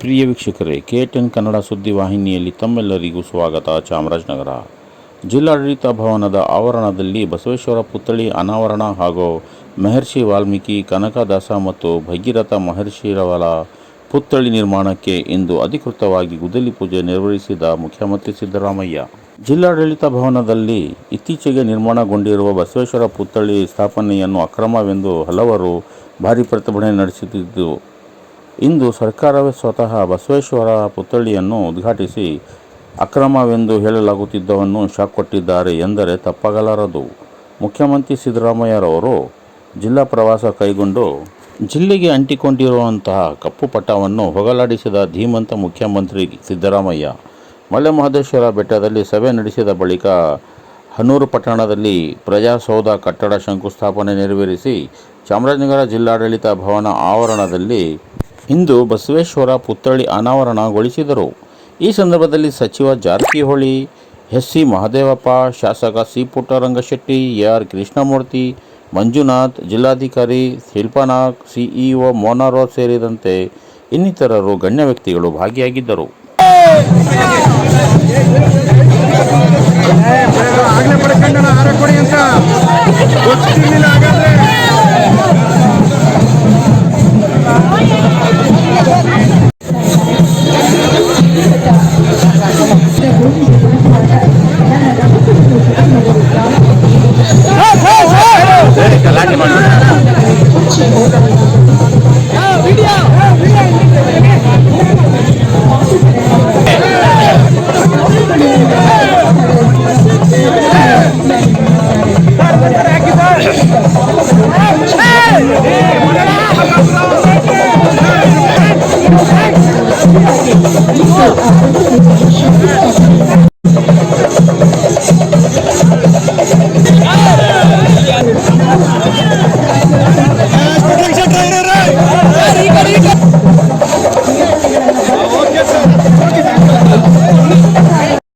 ಪ್ರಿಯ ವೀಕ್ಷಕರೇ, K ten Kannada ಸುದ್ದಿ ವಾಹಿನಿಯಲ್ಲಿ ತಮ್ಮೆಲ್ಲರಿಗೂ ಸ್ವಾಗತ. ಚಾಮರಾಜನಗರ ಜಿಲ್ಲಾಡಳಿತ ಭವನದ ಆವರಣದಲ್ಲಿ ಬಸವೇಶ್ವರ ಪುತ್ಥಳಿ ಅನಾವರಣ ಹಾಗೂ ಮಹರ್ಷಿ ವಾಲ್ಮೀಕಿ, ಕನಕದಾಸ ಮತ್ತು ಭಗೀರಥ ಮಹರ್ಷಿರವರ ಪುತ್ಥಳಿ ನಿರ್ಮಾಣಕ್ಕೆ ಇಂದು ಅಧಿಕೃತವಾಗಿ ಗುದ್ದಲಿ ಪೂಜೆ ನಿರ್ವಹಿಸಿದ ಮುಖ್ಯಮಂತ್ರಿ ಸಿದ್ದರಾಮಯ್ಯ. ಜಿಲ್ಲಾಡಳಿತ ಭವನದಲ್ಲಿ ಇತ್ತೀಚೆಗೆ ನಿರ್ಮಾಣಗೊಂಡಿರುವ ಬಸವೇಶ್ವರ ಪುತ್ಥಳಿ ಸ್ಥಾಪನೆಯನ್ನು ಅಕ್ರಮವೆಂದು ಹಲವರು ಭಾರೀ ಪ್ರತಿಭಟನೆ ನಡೆಸುತ್ತಿದ್ದು ಇಂದು ಸರ್ಕಾರವೇ ಸ್ವತಃ ಬಸವೇಶ್ವರ ಪುತ್ಥಳಿಯನ್ನು ಉದ್ಘಾಟಿಸಿ ಅಕ್ರಮವೆಂದು ಹೇಳಲಾಗುತ್ತಿದ್ದವನ್ನು ಶಾಕ್ ಕೊಟ್ಟಿದ್ದಾರೆ ಎಂದರೆ ತಪ್ಪಾಗಲಾರದು. ಮುಖ್ಯಮಂತ್ರಿ ಸಿದ್ದರಾಮಯ್ಯರವರು ಜಿಲ್ಲಾ ಪ್ರವಾಸ ಕೈಗೊಂಡು ಜಿಲ್ಲೆಗೆ ಅಂಟಿಕೊಂಡಿರುವಂತಹ ಕಪ್ಪು ಪಟ್ಟವನ್ನು ಹೋಗಲಾಡಿಸಿದ ಧೀಮಂತ ಮುಖ್ಯಮಂತ್ರಿ ಸಿದ್ದರಾಮಯ್ಯ. ಮಲೆ ಮಹದೇಶ್ವರ ಬೆಟ್ಟದಲ್ಲಿ ಸಭೆ ನಡೆಸಿದ ಬಳಿಕ ಹನೂರು ಪಟ್ಟಣದಲ್ಲಿ ಪ್ರಜಾಸೌಧ ಕಟ್ಟಡ ಶಂಕುಸ್ಥಾಪನೆ ನೆರವೇರಿಸಿ ಚಾಮರಾಜನಗರ ಜಿಲ್ಲಾಡಳಿತ ಭವನ ಆವರಣದಲ್ಲಿ ಇಂದು ಬಸವೇಶ್ವರ ಪುತ್ಥಳಿ ಅನಾವರಣಗೊಳಿಸಿದರು. ಈ ಸಂದರ್ಭದಲ್ಲಿ ಸಚಿವ ಜಾರಕಿಹೊಳಿ, ಎಸ್ ಸಿ ಮಹದೇವಪ್ಪ, ಶಾಸಕ ಸಿ ಪುಟ್ಟರಂಗಶೆಟ್ಟಿ ಆರ್ ಕೃಷ್ಣಮೂರ್ತಿ, ಮಂಜುನಾಥ್, ಜಿಲ್ಲಾಧಿಕಾರಿ ಶಿಲ್ಪಾನಾಗ್, ಸಿಇಒ ಮೋನಾರೋ ಸೇರಿದಂತೆ ಇನ್ನಿತರರು ಗಣ್ಯ ವ್ಯಕ್ತಿಗಳು ಭಾಗಿಯಾಗಿದ್ದರು. Thank you.